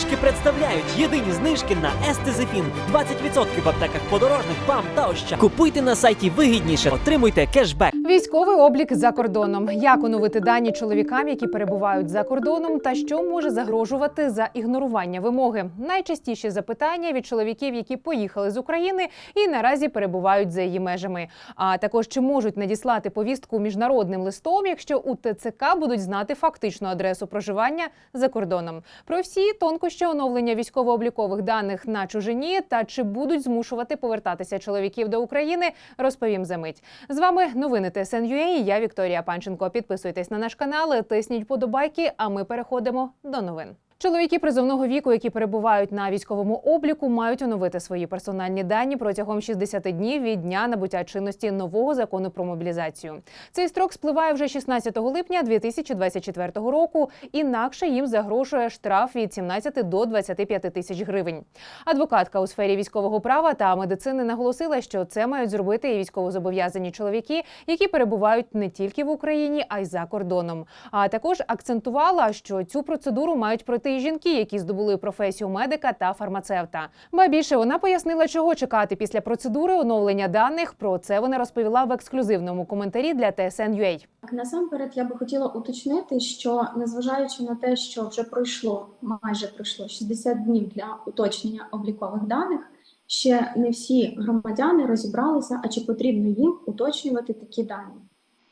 знижки представляють єдині знижки на Естезефін. 20% в аптеках подорожних, ПАМ та Ощад. Купуйте на сайті вигідніше, отримуйте кешбек. Військовий облік за кордоном. Як оновити дані чоловікам, які перебувають за кордоном, та що може загрожувати за ігнорування вимоги? Найчастіші запитання від чоловіків, які поїхали з України і наразі перебувають за її межами. А також чи можуть надіслати повістку міжнародним листом, якщо у ТЦК будуть знати фактичну адресу проживання за кордоном. Про всі тонкощі оновлення військово-облікових даних на чужині та чи будуть змушувати повертатися чоловіків до України, розповім за мить. З вами новини ТСН.UA, і Я Вікторія Панченко. Підписуйтесь на наш канал, тисніть подобайки. А ми переходимо до новин. Чоловіки призовного віку, які перебувають на військовому обліку, мають оновити свої персональні дані протягом 60 днів від дня набуття чинності нового закону про мобілізацію. Цей строк спливає вже 16 липня 2024 року. Інакше їм загрожує штраф від 17 до 25 тисяч гривень. Адвокатка у сфері військового права та медицини наголосила, що це мають зробити і військовозобов'язані чоловіки, які перебувають не тільки в Україні, а й за кордоном. А також акцентувала, що цю процедуру мають пройти і жінки, які здобули професію медика та фармацевта. Ба більше вона пояснила, чого чекати після процедури оновлення даних. Про це вона розповіла в ексклюзивному коментарі для TSN.UA. Насамперед я би хотіла уточнити, що незважаючи на те, що вже пройшло майже пройшло 60 днів для уточнення облікових даних, ще не всі громадяни розібралися, а чи потрібно їм уточнювати такі дані.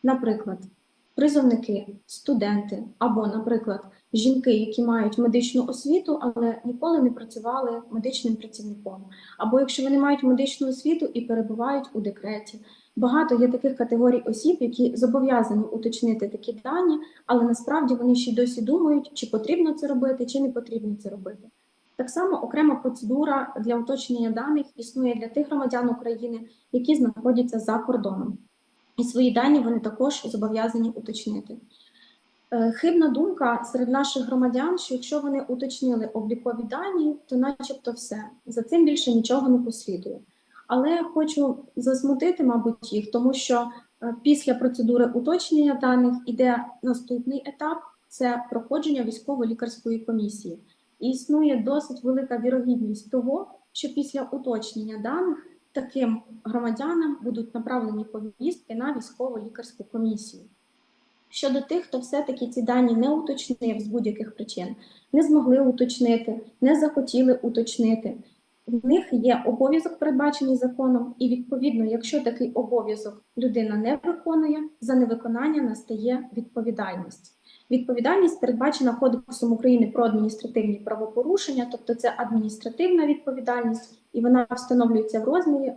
Наприклад, призовники, студенти або, наприклад, жінки, які мають медичну освіту, але ніколи не працювали медичним працівником, або якщо вони мають медичну освіту і перебувають у декреті. Багато є таких категорій осіб, які зобов'язані уточнити такі дані, але насправді вони ще й досі думають, чи потрібно це робити, чи не потрібно це робити. Так само окрема процедура для уточнення даних існує для тих громадян України, які знаходяться за кордоном. І свої дані вони також зобов'язані уточнити. Е, Хибна думка серед наших громадян, що якщо вони уточнили облікові дані, то начебто все. За цим більше нічого не послідує. Але я хочу засмутити, мабуть, їх, тому що е, після процедури уточнення даних іде наступний етап це проходження військово-лікарської комісії. І існує досить велика вірогідність того, що після уточнення даних таким громадянам будуть направлені повістки на військово-лікарську комісію. Щодо тих, хто все-таки ці дані не уточнив з будь-яких причин, не змогли уточнити, не захотіли уточнити, в них є обов'язок, передбачений законом, і відповідно, якщо такий обов'язок людина не виконує, за невиконання настає відповідальність. Відповідальність передбачена Кодексом України про адміністративні правопорушення, тобто це адміністративна відповідальність, і вона встановлюється в розмірі е,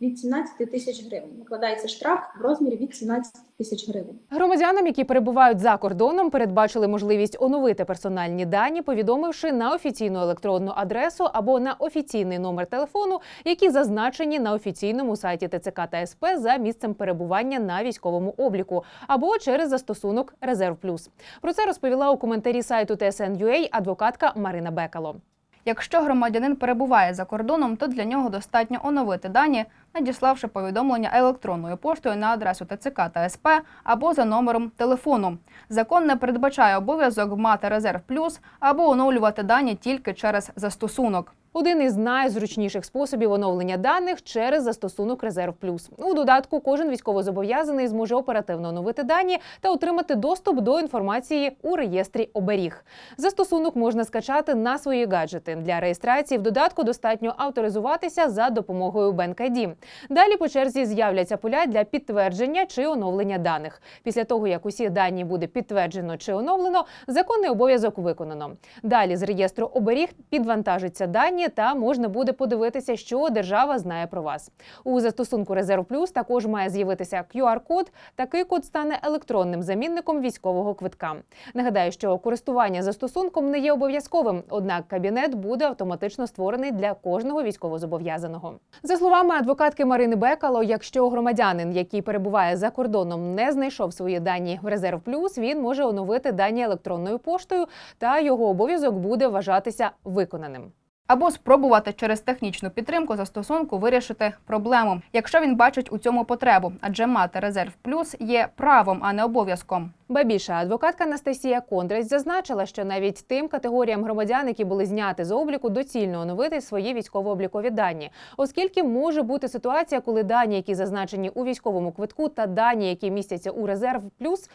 від 17 тисяч гривень. Накладається штраф в розмірі від 17 тисяч гривень. Громадянам, які перебувають за кордоном, передбачили можливість оновити персональні дані, повідомивши на офіційну електронну адресу або на офіційний номер телефону, які зазначені на офіційному сайті ТЦК та СП за місцем перебування на військовому обліку, або через застосунок Резерв Плюс. Про це розповіла у коментарі сайту TSN.UA адвокатка Марина Бекало. Якщо громадянин перебуває за кордоном, то для нього достатньо оновити дані, надіславши повідомлення електронною поштою на адресу ТЦК та СП або за номером телефону. Закон не передбачає обов'язок мати резерв плюс або оновлювати дані тільки через застосунок. Один із найзручніших способів оновлення даних через застосунок Резерв Плюс. У додатку кожен військовозобов'язаний зможе оперативно оновити дані та отримати доступ до інформації у реєстрі оберіг. Застосунок можна скачати на свої гаджети. Для реєстрації в додатку достатньо авторизуватися за допомогою BankID. Далі по черзі з'являться поля для підтвердження чи оновлення даних. Після того, як усі дані буде підтверджено чи оновлено, законний обов'язок виконано. Далі з реєстру оберіг підвантажиться дані та можна буде подивитися, що держава знає про вас. У застосунку Резерв Плюс також має з'явитися QR-код. Такий код стане електронним замінником військового квитка. Нагадаю, що користування застосунком не є обов'язковим, однак кабінет буде автоматично створений для кожного військовозобов'язаного. За словами адвокатки Марини Бекало, якщо громадянин, який перебуває за кордоном, не знайшов свої дані в Резерв Плюс, він може оновити дані електронною поштою, та його обов'язок буде вважатися виконаним. Або спробувати через технічну підтримку застосунку вирішити проблему, якщо він бачить у цьому потребу, адже мати резерв плюс є правом, а не обов'язком. Ба більше адвокатка Анастасія Кондрась зазначила, що навіть тим категоріям громадян, які були зняти з обліку, доцільно оновити свої військово-облікові дані, оскільки може бути ситуація, коли дані, які зазначені у військовому квитку, та дані, які містяться у резерв плюс.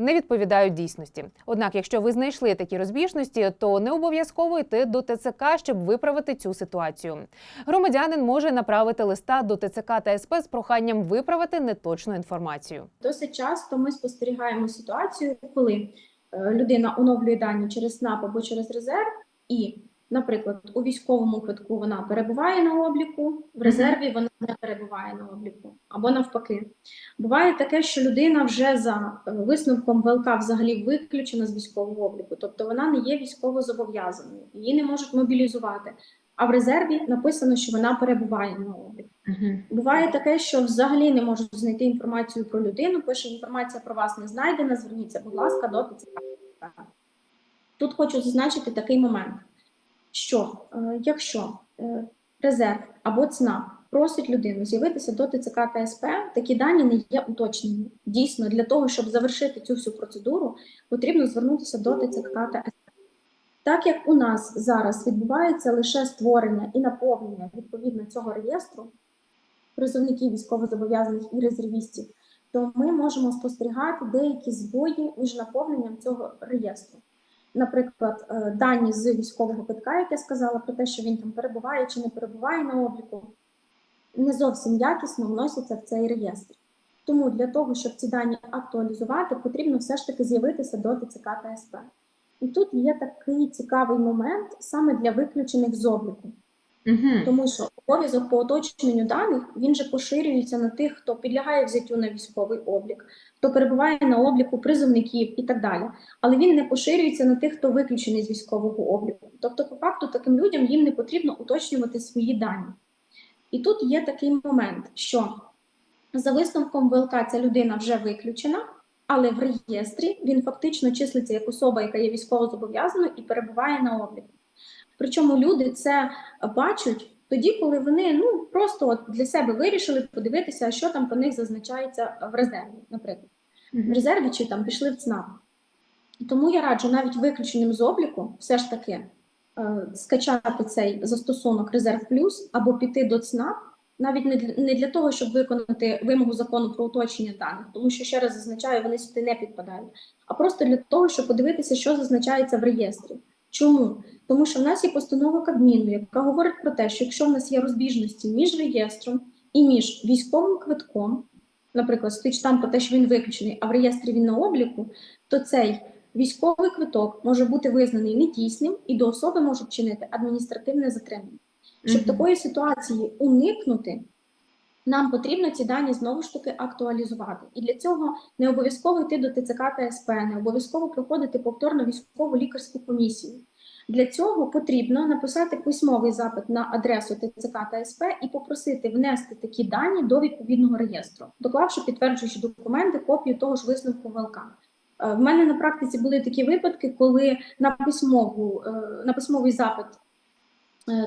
Не відповідають дійсності. Однак, якщо ви знайшли такі розбіжності, то не обов'язково йти до ТЦК, щоб виправити цю ситуацію. Громадянин може направити листа до ТЦК та СП з проханням виправити неточну інформацію. Досить часто ми спостерігаємо ситуацію, коли е, людина оновлює дані через НАП або через резерв, і, наприклад, у військовому квитку вона перебуває на обліку, в резерві вона не перебуває на обліку, або навпаки. Буває таке, що людина вже за е, висновком ВЛК взагалі виключена з військового обліку, тобто вона не є військово зобов'язаною, її не можуть мобілізувати. А в резерві написано, що вона перебуває на обліку. Буває таке, що взагалі не можуть знайти інформацію про людину. Пише інформація про вас не знайдена. Зверніться, будь ласка, до ТЦК. Тут хочу зазначити такий момент, що е, якщо е, резерв або ЦНАП просить людину з'явитися до ТЦК та СП, такі дані не є уточнені. Дійсно, для того, щоб завершити цю всю процедуру, потрібно звернутися до ТЦК та СП. Так як у нас зараз відбувається лише створення і наповнення відповідно цього реєстру призовників військовозобов'язаних і резервістів, то ми можемо спостерігати деякі збої між наповненням цього реєстру. Наприклад, е, дані з військового квитка, як я сказала, про те, що він там перебуває чи не перебуває на обліку, не зовсім якісно вносяться в цей реєстр. Тому для того, щоб ці дані актуалізувати, потрібно все ж таки з'явитися до ТЦК та СП. І тут є такий цікавий момент саме для виключених з обліку. Тому що обов'язок по уточненню даних він же поширюється на тих, хто підлягає взяттю на військовий облік, хто перебуває на обліку призовників і так далі. Але він не поширюється на тих, хто виключений з військового обліку. Тобто, по факту, таким людям їм не потрібно уточнювати свої дані. І тут є такий момент, що за висновком ВЛК ця людина вже виключена, але в реєстрі він фактично числиться як особа, яка є військовозобов'язаною і перебуває на обліку. Причому люди це бачать тоді, коли вони ну просто от для себе вирішили подивитися, що там про них зазначається в резерві, наприклад, в резерві чи там пішли в ЦНАП. Тому я раджу навіть виключеним з обліку все ж таки е, скачати цей застосунок Резерв Плюс або піти до ЦНАП, навіть не для, не для того, щоб виконати вимогу закону про уточнення даних, тому що ще раз зазначаю, вони сюди не підпадають, а просто для того, щоб подивитися, що зазначається в реєстрі. Чому? Тому що в нас є постанова Кабміну, яка говорить про те, що якщо в нас є розбіжності між реєстром і між військовим квитком, наприклад, стоїть там про те, що він виключений, а в реєстрі він на обліку, то цей військовий квиток може бути визнаний недійсним і до особи можуть чинити адміністративне затримання. Щоб Мгм. такої ситуації уникнути, нам потрібно ці дані знову ж таки актуалізувати. І для цього не обов'язково йти до ТЦК та СП, не обов'язково проходити повторно військову лікарську комісію. Для цього потрібно написати письмовий запит на адресу ТЦК та СП і попросити внести такі дані до відповідного реєстру, доклавши підтверджуючі документи, копію того ж висновку ВЛК. Е, В мене на практиці були такі випадки, коли на письмову е, на письмовий запит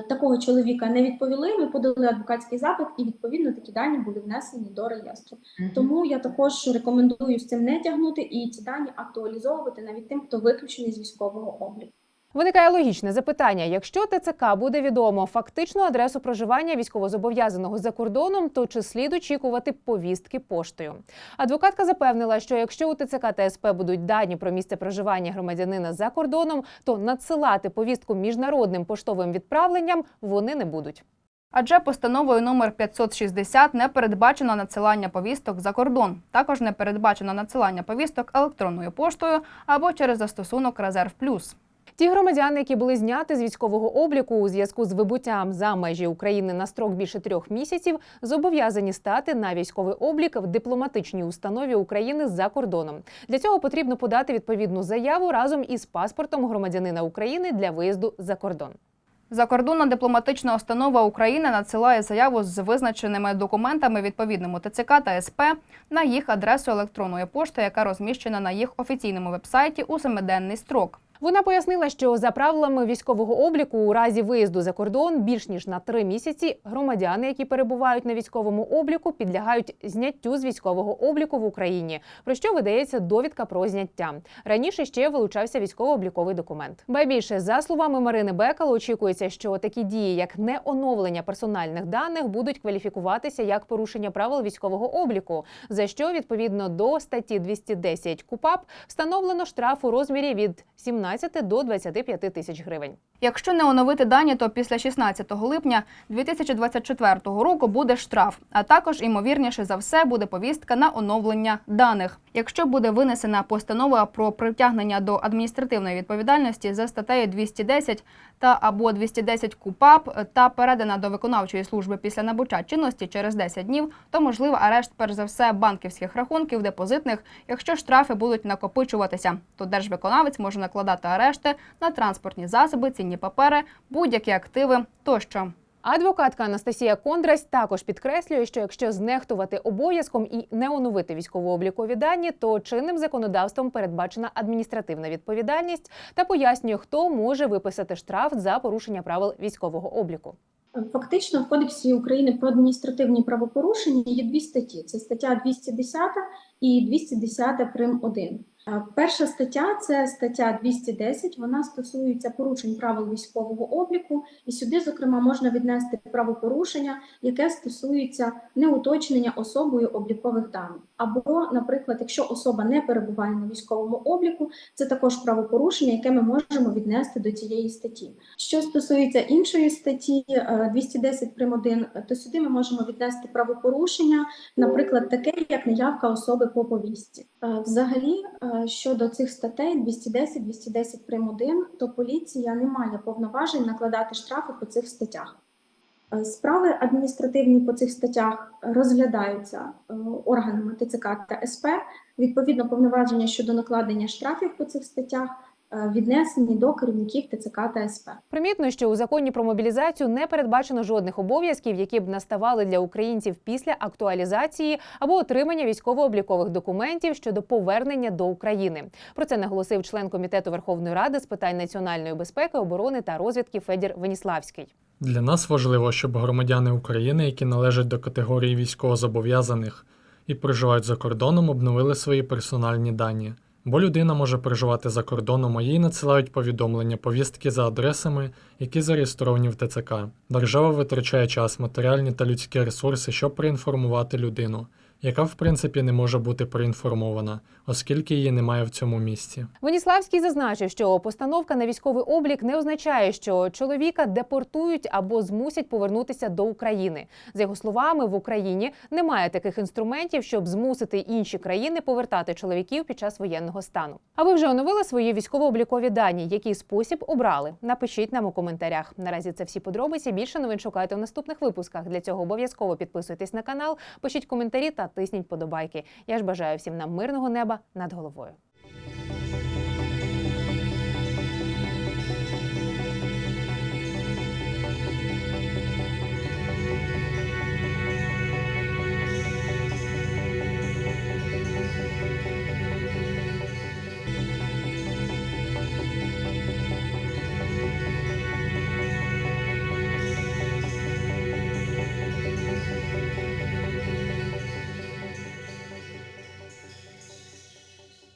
такого чоловіка не відповіли. Ми подали адвокатський запит, і відповідно такі дані були внесені до реєстру. Тому я також рекомендую з цим не тягнути і ці дані актуалізовувати навіть тим, хто виключений з військового обліку. Виникає логічне запитання: якщо ТЦК буде відомо фактичну адресу проживання військовозобов'язаного за кордоном, то чи слід очікувати повістки поштою? Адвокатка запевнила, що якщо у ТЦК та СП будуть дані про місце проживання громадянина за кордоном, то надсилати повістку міжнародним поштовим відправленням вони не будуть. Адже постановою номер 560 не передбачено надсилання повісток за кордон. Також не передбачено надсилання повісток електронною поштою або через застосунок Резерв Плюс. Ті громадяни, які були зняти з військового обліку у зв'язку з вибуттям за межі України на строк більше трьох місяців, зобов'язані стати на військовий облік в дипломатичній установі України за кордоном. Для цього потрібно подати відповідну заяву разом із паспортом громадянина України для виїзду за кордон. Закордонна дипломатична установа України надсилає заяву з визначеними документами відповідному ТЦК та СП на їх адресу електронної пошти, яка розміщена на їх офіційному вебсайті у семиденний строк. Вона пояснила, що за правилами військового обліку у разі виїзду за кордон більш ніж на три місяці громадяни, які перебувають на військовому обліку, підлягають зняттю з військового обліку в Україні, про що видається довідка про зняття. Раніше ще вилучався військово-обліковий документ. Ба більше за словами Марини Бекал, очікується, що такі дії, як неоновлення персональних даних, будуть кваліфікуватися як порушення правил військового обліку, за що відповідно до статті 210 КУПАП встановлено штраф у розмірі від 17 до 25 тисяч гривень. Якщо не оновити дані, то після 16 липня 2024 року буде штраф, а також ймовірніше за все буде повістка на оновлення даних. Якщо буде винесена постанова про притягнення до адміністративної відповідальності за статтею 210 та або 210 КУПАП та передана до виконавчої служби після набуття чинності через 10 днів, то можливо арешт перш за все банківських рахунків депозитних, якщо штрафи будуть накопичуватися, то держвиконавець може накладати арешти на транспортні засоби, цінні папери, будь-які активи тощо. Адвокатка Анастасія Кондрась також підкреслює, що якщо знехтувати обов'язком і не оновити військово-облікові дані, то чинним законодавством передбачена адміністративна відповідальність та пояснює, хто може виписати штраф за порушення правил військового обліку. Фактично, в Кодексі України про адміністративні правопорушення є дві статті: це стаття 210 і 210 прим. 1. Е, Перша стаття це стаття 210. Вона стосується порушень правил військового обліку, і сюди, зокрема, можна віднести правопорушення, яке стосується неуточнення особою облікових даних. Або, наприклад, якщо особа не перебуває на військовому обліку, це також правопорушення, яке ми можемо віднести до цієї статті. Що стосується іншої статті е, 210 прим. 1, то сюди ми можемо віднести правопорушення, наприклад, таке, як неявка особи по повістці. Е, Взагалі, е, щодо цих статей 210, 210 прим. 1, то поліція не має повноважень накладати штрафи по цих статтях. Е, Справи адміністративні по цих статтях розглядаються е, органами ТЦК та СП. Відповідно, повноваження щодо накладення штрафів по цих статтях е, віднесені до керівників ТЦК та СП. Примітно, що у законі про мобілізацію не передбачено жодних обов'язків, які б наставали для українців після актуалізації або отримання військово-облікових документів щодо повернення до України. Про це наголосив член комітету Верховної Ради з питань національної безпеки, оборони та розвідки Федір Веніславський. Для нас важливо, щоб громадяни України, які належать до категорії військовозобов'язаних і проживають за кордоном, обновили свої персональні дані. Бо людина може проживати за кордоном, а їй надсилають повідомлення, повістки за адресами, які зареєстровані в ТЦК. Держава витрачає час, матеріальні та людські ресурси, щоб проінформувати людину, яка в принципі не може бути проінформована, оскільки її немає в цьому місці. Веніславський зазначив, що постановка на військовий облік не означає, що чоловіка депортують або змусять повернутися до України. За його словами, в Україні немає таких інструментів, щоб змусити інші країни повертати чоловіків під час воєнного стану. А ви вже оновили свої військово-облікові дані? Який спосіб обрали? Напишіть нам у коментарях. Наразі це всі подробиці. Більше новин шукайте у наступних випусках. Для цього обов'язково підписуйтесь на канал, пишіть коментарі та натисніть подобайки. Я ж бажаю всім нам мирного неба над головою.